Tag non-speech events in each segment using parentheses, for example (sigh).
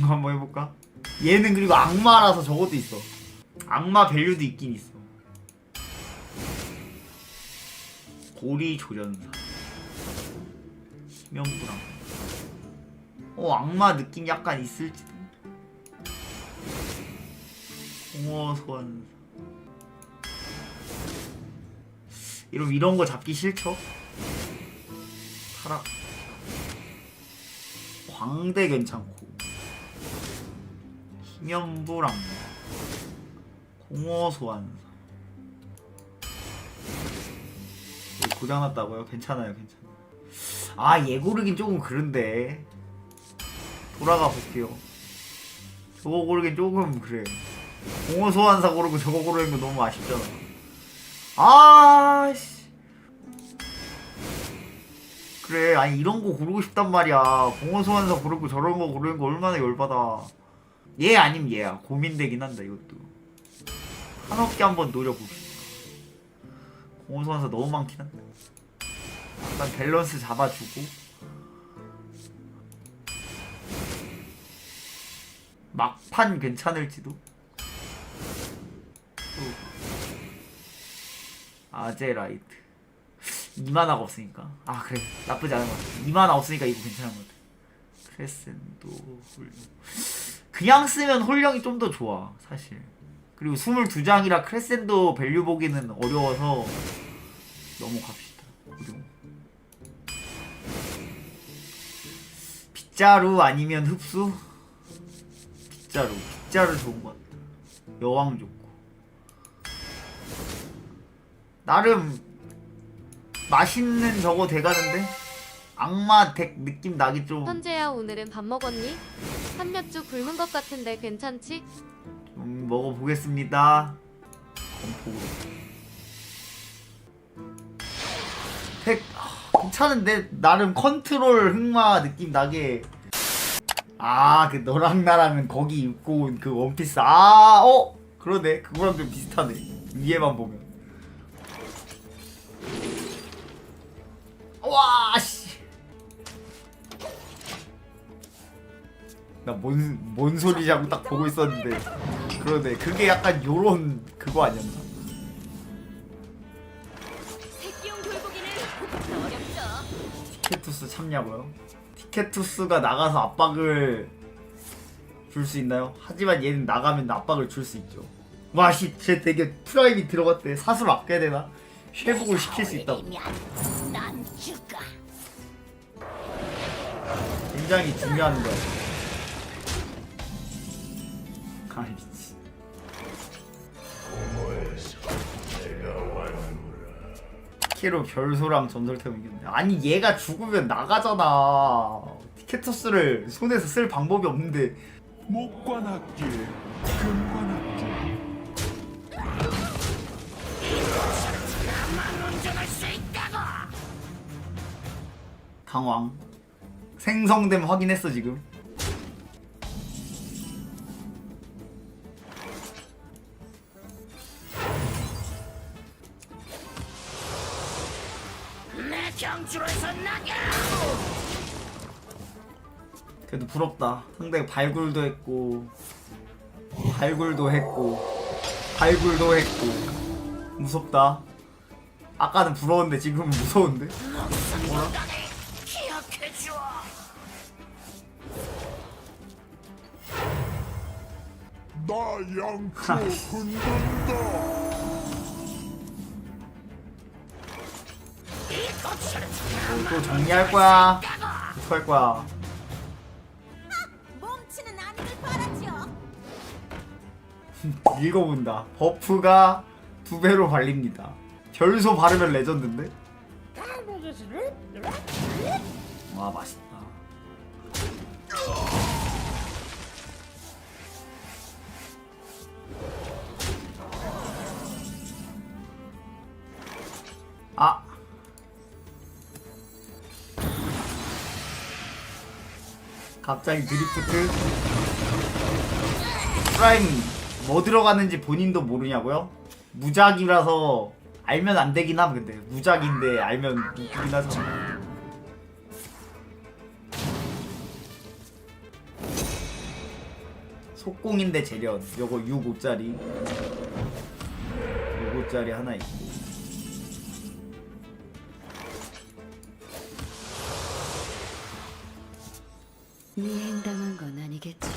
한번 해볼까? 얘는 그리고 악마라서 저것도 있어. 악마 밸류도 있긴 있어. 고리 조련사. 심연불황. 어 악마 느낌 약간 있을지도. 공허 소환사. 이런 이런 거 잡기 싫죠? 타락. 광대 괜찮고. 희면불 악마. 공허 소환사. 이거 고장났다고요? 괜찮아요, 괜찮아요. 아, 얘 고르긴 조금 그런데. 돌아가 볼게요. 저거 고르긴 조금 그래. 공허 소환사 고르고 저거 고르는 거 너무 아쉽잖아. 아, 씨. 그래, 아니 이런 거 고르고 싶단 말이야. 공허 소환사 고르고 저런 거 고르는 거 얼마나 열받아. 얘 아님 얘야. 고민되긴 한다 이것도. 한없게 한번 노려봅시다. 소환사 너무 많긴 한데. 약간 밸런스 잡아주고. 막판 괜찮을지도. 또 아제 라이트 2만화가 없으니까 아 그래 나쁘지 않은 것 같아 2만화 없으니까 이거 괜찮은 것 같아 크레센도 홀령 그냥 쓰면 홀령이 좀 더 좋아 사실. 그리고 22장이라 크레센도 밸류 보기는 어려워서 넘어갑시다. 그리고 빗자루 아니면 흡수? 빗자루. 빗자루 좋은 것 같다. 여왕 좋고. 나름 맛있는 저거 돼가는데 악마 덱 느낌 나기 좀, 현재야 오늘은 밥 먹었니? 한몇주 굶은 것 같은데 괜찮지? 좀 먹어보겠습니다. 건포로. 덱 아, 괜찮은데 나름 컨트롤 흑마 느낌 나게. 아 그 너랑 나랑은 거기 입고 온 그 원피스 아 어 그러네 그거랑 좀 비슷하네 위에만 보면. 와 씨. 나뭔 뭔 소리냐고 딱 보고 있었는데 그러네 그게 약간 요런 그거 아니었나 새끼용 어렵죠. 티켓투스 참냐고요? 티켓투스가 나가서 압박을 줄 수 있나요? 하지만 얘는 나가면 압박을 줄 수 있죠 와씨 쟤 되게 프라임이 들어갔대 사수를 아껴야 되나? 회복을 시킬 수 있다고 난 죽어. 굉장히 중요한 거야 아이 미친. 티켓로 결소랑 전설템을 이겼는데. 아니 얘가 죽으면 나가잖아. 티켓토스를 손에서 쓸 방법이 없는데. 목관악기, 금관악기, 강왕 생성됨 확인했어 지금 그래도 부럽다. 상대가 발굴도 했고 발굴도 했고 발굴도 했고. 무섭다. 아까는 부러웠는데 지금은 무서운데? 기억해줘. 나 양초 군단다. 뭐또 정리할 거야. 어떡할 거야 읽어본다. 버프가 두 배로 발립니다. 결소 바르면 레전드인데? 와 맛있다. 아. 갑자기 드리프트. 프라임 뭐 들어가는지 본인도 모르냐고요? 무작이라서 알면 안 되긴 함 근데. 무작인데 알면 웃기긴 하죠. 속공인데 재련. 요거 6 5짜리. 6 5짜리 하나 있고. 미행당한 건 아니겠죠?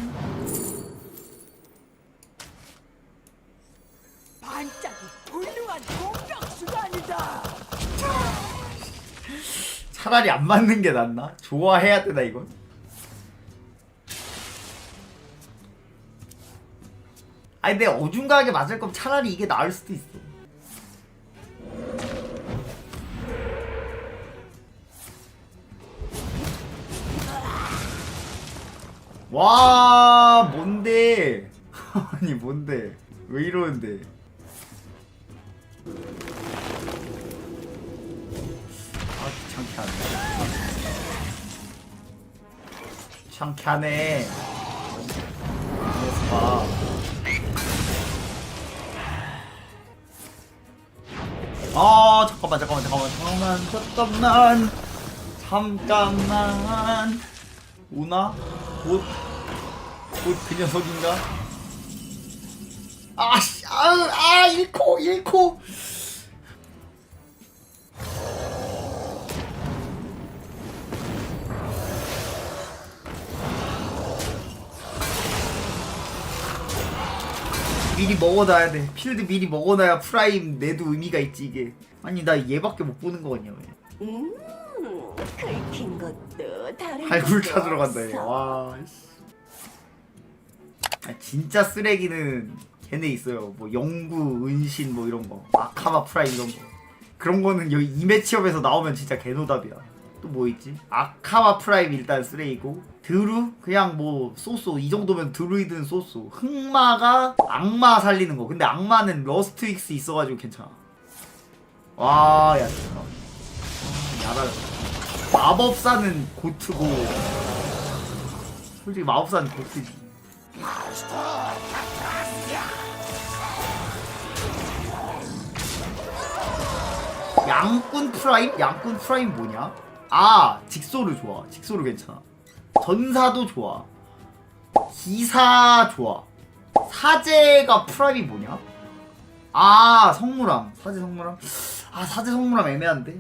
차라리 안 맞는 게 낫나? 좋아해야 되나 이건? 아니 근데 어중간하게 맞을 거면 차라리 이게 나을 수도 있어 와 뭔데 (laughs) 아니 뭔데 왜 이러는데 귀찮게 하네 그래서 봐 아 잠깐만 잠깐만 잠깐만 잠깐만 잠깐만 잠깐만 오나? 곧? 곧그 녀석인가? 아씨 아으 아 잃고 잃고 미리 먹어놔야 돼. 필드 미리 먹어놔야 프라임 내도 의미가 있지 이게. 아니 나 얘밖에 못 보는 거 같냐 왜? 음, 긁힌 것도 다른 발굴 찾으러 간다 얘. 와. 씨. 아, 진짜 쓰레기는 걔네 있어요. 뭐 영구, 은신 뭐 이런 거. 아카마 프라임 이런 거. 그런 거는 여기 이 매치업에서 나오면 진짜 개노답이야. 또 뭐 있지? 아카마 프라임 일단 쓰레기고 드루? 그냥 뭐 소소 이 정도면 드루이든 소소. 흑마가 악마 살리는 거. 근데 악마는 러스트 윅스 있어가지고 괜찮아. 와야 아, 야라. 마법사는 고트고. 솔직히 마법사는 고트지. 양꾼 프라임? 양꾼 프라임 뭐냐? 아 직소를 좋아. 직소를 괜찮아. 전사도 좋아. 기사 좋아. 사제가 프라임이 뭐냐? 아 성무람 사제 성무람 아 사제 성무람 애매한데?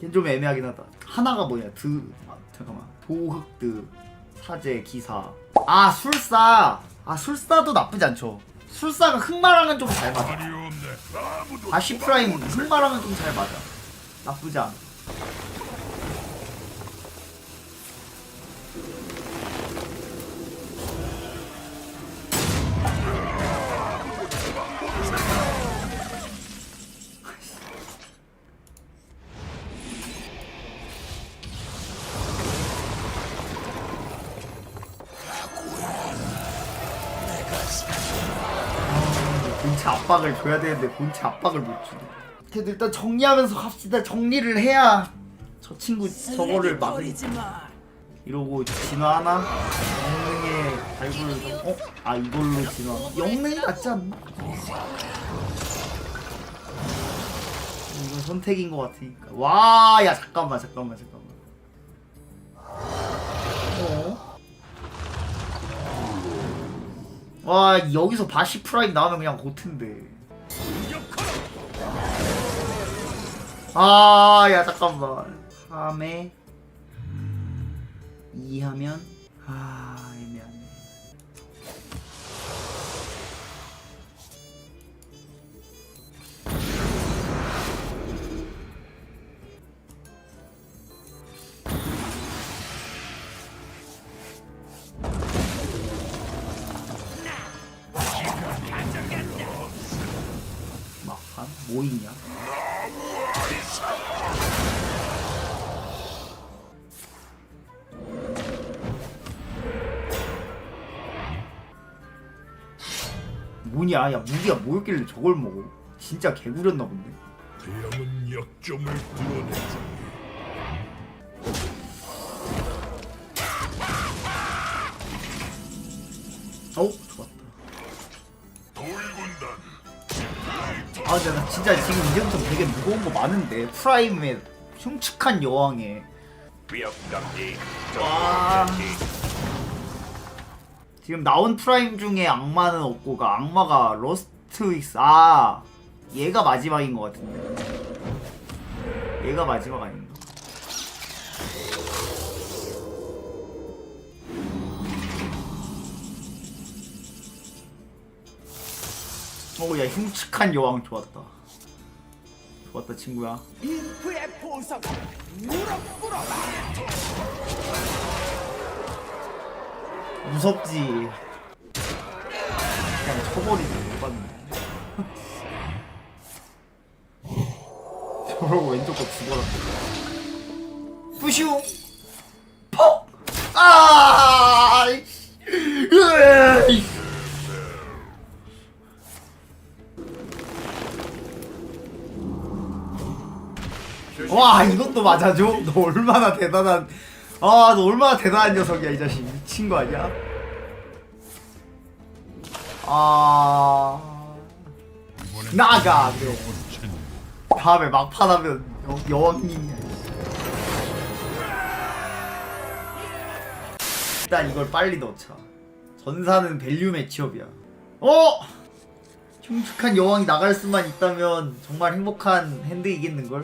걔좀 애매하긴 하다. 하나가 뭐냐? 드 아, 잠깐만. 도흑드 사제 기사. 아 술사. 아 술사도 나쁘지 않죠. 술사가 흑마랑은 좀 잘 맞아. 아시 프라임. 흑마랑은 좀 잘 맞아. 나쁘지 않아 본체 압박을 줘야 되는데 본체 압박을 못 주네. 그래도 일단 정리하면서 갑시다. 정리를 해야 저 친구 저거를 막 버리지 마. 이러고 진화 하나? 영능의 발굴 어? 아 이걸로 진화 영능이 낫지 않나? 이건 선택인 것 같으니까 와 야 잠깐만 잠깐만 잠깐만 와 여기서 바시 프라임 나오면 그냥 고트인데. 아 야 잠깐만. 3에 2 하면 아 뭐냐? 야 무기가 뭐였길래 저걸 먹어? 진짜 개구렸나 본데. 태양은 약점을 드러내지. 어 좋았다. 돌군단 아 근데 나 진짜 지금 이제부터 되게 무거운 거 많은데 프라임의 흉측한 여왕에 뼈감기 와 지금 나온 프라임 중에 악마는 없고가 악마가 러스트 윅스 아 얘가 마지막인 것 같은데. 얘가 마지막 아닌가? 어야 흉측한 여왕 좋았다. 좋았다 친구야 무섭지. 그냥 쳐버리지 못 봤네. (laughs) 저러고 왼쪽 거 죽어라. 뿌슈. 퍽. 아. 으이. 와 이것도 맞아줘? 너 얼마나 대단한 아 너 얼마나 대단한 녀석이야 이 자식 미친 거 아니야? 아 나가 그래 다음에 막판 하면 여, 여왕님이야 일단 이걸 빨리 넣자 전사는 밸류 매치업이야 어! 흉측한 여왕이 나갈 수만 있다면 정말 행복한 핸드이겠는걸?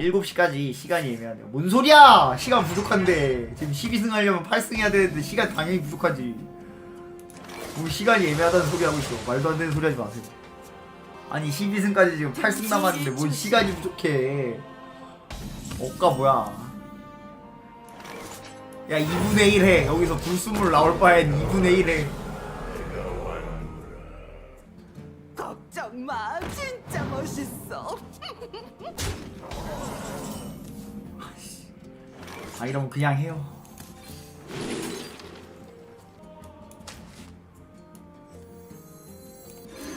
일곱 시까지 시간이 애매하네요. 뭔 소리야! 시간 부족한데 지금 12승 하려면 8승 해야 되는데 시간 당연히 부족하지. 뭐 시간이 애매하다는 소리 하고 있어. 말도 안 되는 소리 하지 마세요. 아니 12승까지 지금 8승 남았는데 뭔 시간이 부족해. 억가 뭐야? 야 2분의 1 해. 여기서 불순물 나올 바엔 2분의 1 해. 걱정 마 아 이러면 그냥 해요.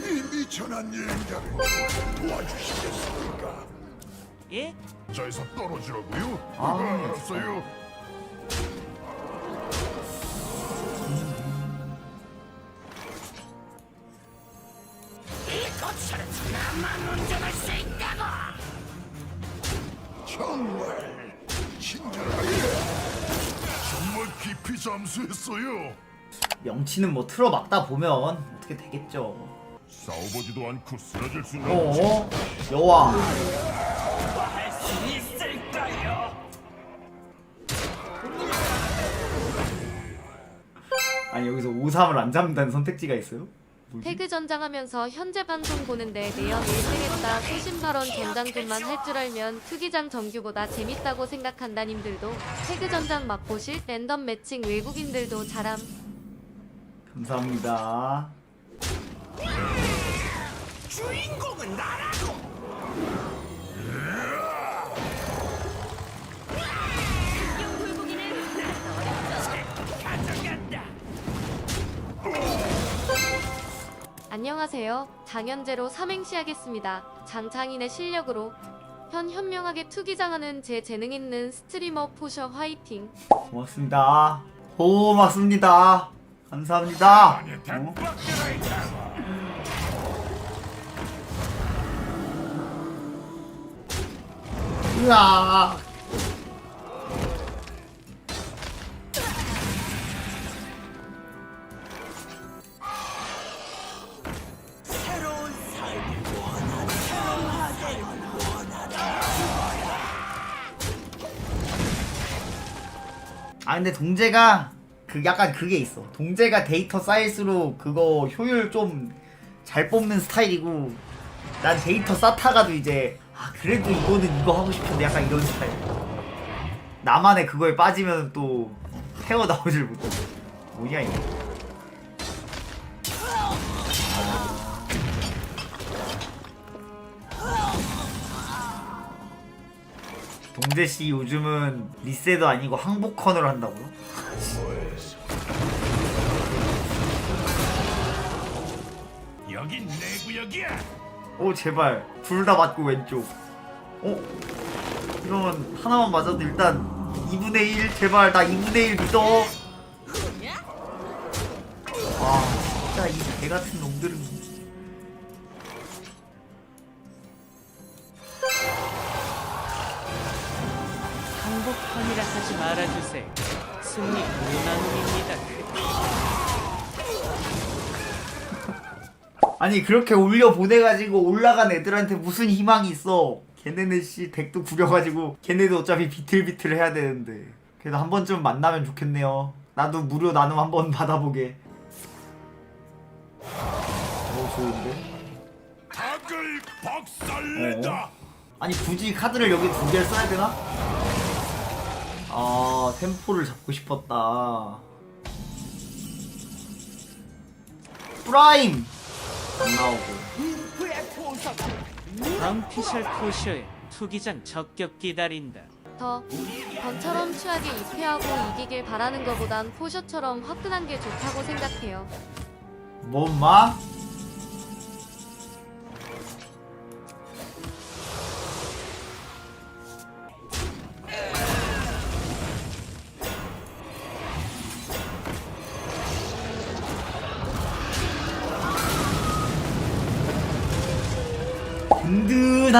이 미천한 여행자를 도와주시겠습니까? 예? 저에서 떨어지라고요? 아, 알았어요. 잠수했어요. 명치는 뭐 틀어 막다 보면 어떻게 되겠죠. 싸워보지도 않고 쓰러질 수는 어? 없지. 여왕. 아니 여기서 5-3을 안 잡는다는 선택지가 있어요? 태그 전장하면서 현재 방송 보는데 내연 1등했다 소신 발언 전장들만 할 줄 알면 투기장 정규보다 재밌다고 생각한다 님들도 태그 전장 맛보실 랜덤 매칭 외국인들도 잘함 감사합니다. 주인공은 나라고 안녕하세요 장현재로 삼행시 하겠습니다 장창인의 실력으로 현 현명하게 투기장하는 제 재능 있는 스트리머 포셔 화이팅 고맙습니다. 고맙습니다. 감사합니다. 어? 으아. 아 근데 동재가 그 약간 그게 있어. 동재가 데이터 쌓일수록 그거 효율 좀 잘 뽑는 스타일이고 난 데이터 쌓다가도 이제 아 그래도 이거는 이거 하고 싶은데 약간 이런 스타일. 나만의 그거에 빠지면 또 헤어 나오질 못해. 뭐냐 이거. 동재 씨 요즘은 리세도 아니고 항복컨을 한다고요? 여긴 내 구역이야. 오 제발 둘 다 맞고 왼쪽. 어? 이러면 하나만 맞아도 일단 2분의 1 제발 나 2분의 1 믿어. 와 진짜 이 개 같은 놈들은. 알아주세요. 승리 무나눔입니다. 아니 그렇게 올려 보내가지고 올라간 애들한테 무슨 희망이 있어? 걔네는 씨 덱도 구려가지고 걔네도 어차피 비틀비틀 해야 되는데 그래도 한 번쯤 만나면 좋겠네요. 나도 무료 나눔 한 번 (laughs) 받아보게. 어 좋은데? 닭을 박살내자. 아니 굳이 카드를 여기 두 개를 써야 되나? 아 템포를 잡고 싶었다. 프라임 안 나오고. 방피셜 포셔에 투기장 적격 기다린다. 더 번처럼 추하게 입회하고 이기길 바라는 것보단 포셔처럼 화끈한 게 좋다고 생각해요. 뭔 마?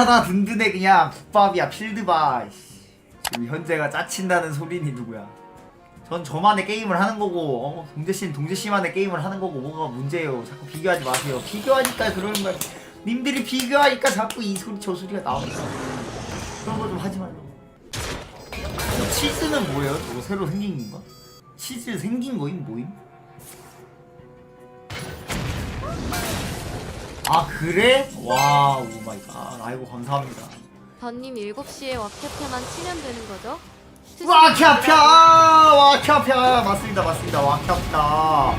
하다 든든해 그냥 국밥이야 필드바 씨. 지금 현재가 짜친다는 소린이 누구야 전 저만의 게임을 하는 거고 어, 동재씨는 동재씨만의 게임을 하는 거고 뭐가 문제예요 자꾸 비교하지 마세요 비교하니까 그러는 거야 님들이 비교하니까 자꾸 이 소리 저 소리가 나오니까 그런 거 좀 하지 말라고 저 치즈는 뭐예요? 저거 새로 생긴 건가? 치즈 생긴 거임 뭐임? 아 그래? 와 오마이갓 아이고 감사합니다 던님 7시에 왁캡해만 치면 되는 거죠? 와캬펴 와캬펴 맞습니다 맞습니다 와캬펴 어?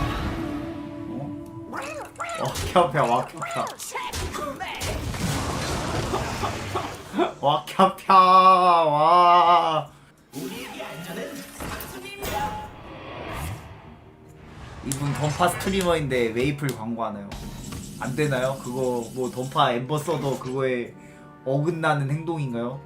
와캬펴 와캬펴 와캬펴 와 이분 던파 스트리머인데 웨이플 광고하나요? 안 되나요? 그거 뭐 던파 엠버 써도 그거에 어긋나는 행동인가요?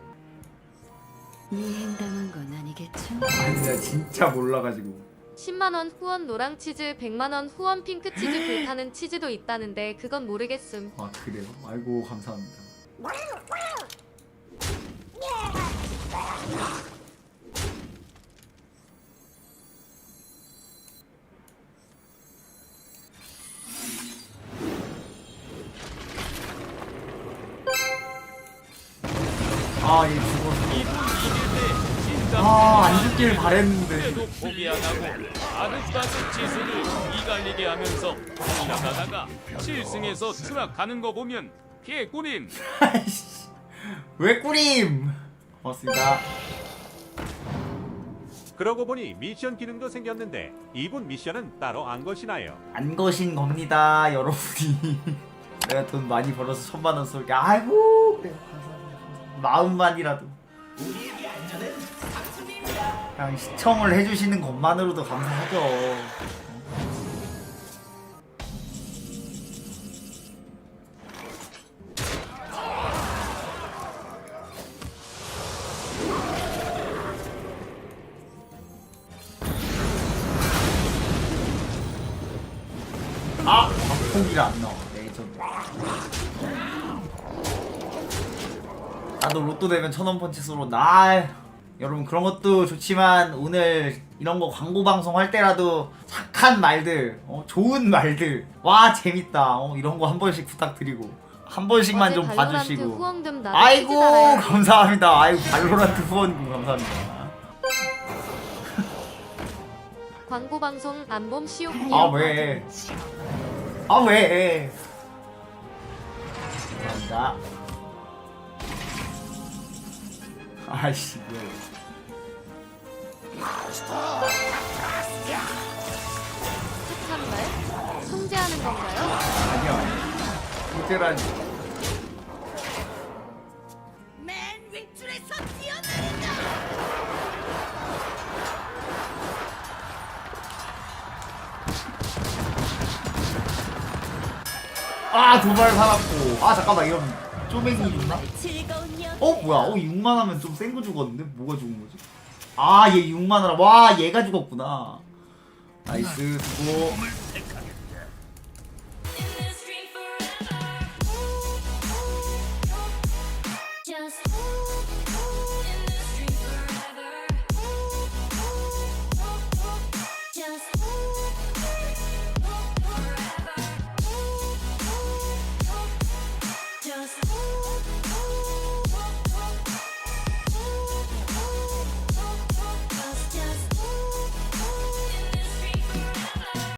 미행당한 건 아니겠죠? 아니 나 진짜 몰라가지고 10만원 후원 노랑치즈 100만원 후원 핑크치즈 불타는 치즈도 있다는데 그건 모르겠음. 아 그래요? 아이고 감사합니다. 아얘 죽었어. 진짜 아안 죽길 바랬는데. 그래도 포기 안 하고 아득바득 지수를 이갈리게 하면서 지나가다가 실승에서 추락하는 거 보면 개꿀임. 아이씨 왜 꾸림? 고맙습니다. 그러고 보니 미션 기능도 생겼는데 이분 미션은 따로 안 거시나요? 안 거신 겁니다, 여러분이. (laughs) 내가 돈 많이 벌어서 천만 원 쏠게. 아이고, 그래, 마음만이라도. 그냥 시청을 해주시는 것만으로도 감사하죠. 아! 방폭이라 안 나와. 나도 로또 되면 천원 펀치 쏘러 나. 여러분 그런 것도 좋지만 오늘 이런 거 광고 방송 할 때라도 착한 말들, 어, 좋은 말들, 와 재밌다, 어, 이런 거 한 번씩 부탁드리고 한 번씩만 좀 봐주시고. 아이고. 감사합니다. 아이고 발로란트 후원금 감사합니다. 광고 방송 안봄 시옥이요. 아 왜? 아 왜? 감사합니다. 아이씨 뭐야. 착한 말? 통제하는 건가요? 아니야. 호재라니. 맨 윗줄에서 뛰어내린다 아 도발 살았고. 아 잠깐만 이런 쪼맹이 죽나? 즐거운 연 어 뭐야? 어 6만 하면 좀 센 거 죽었는데 뭐가 죽은 거지? 아얘 6만 하라. 와 얘가 죽었구나. 나이스 수고.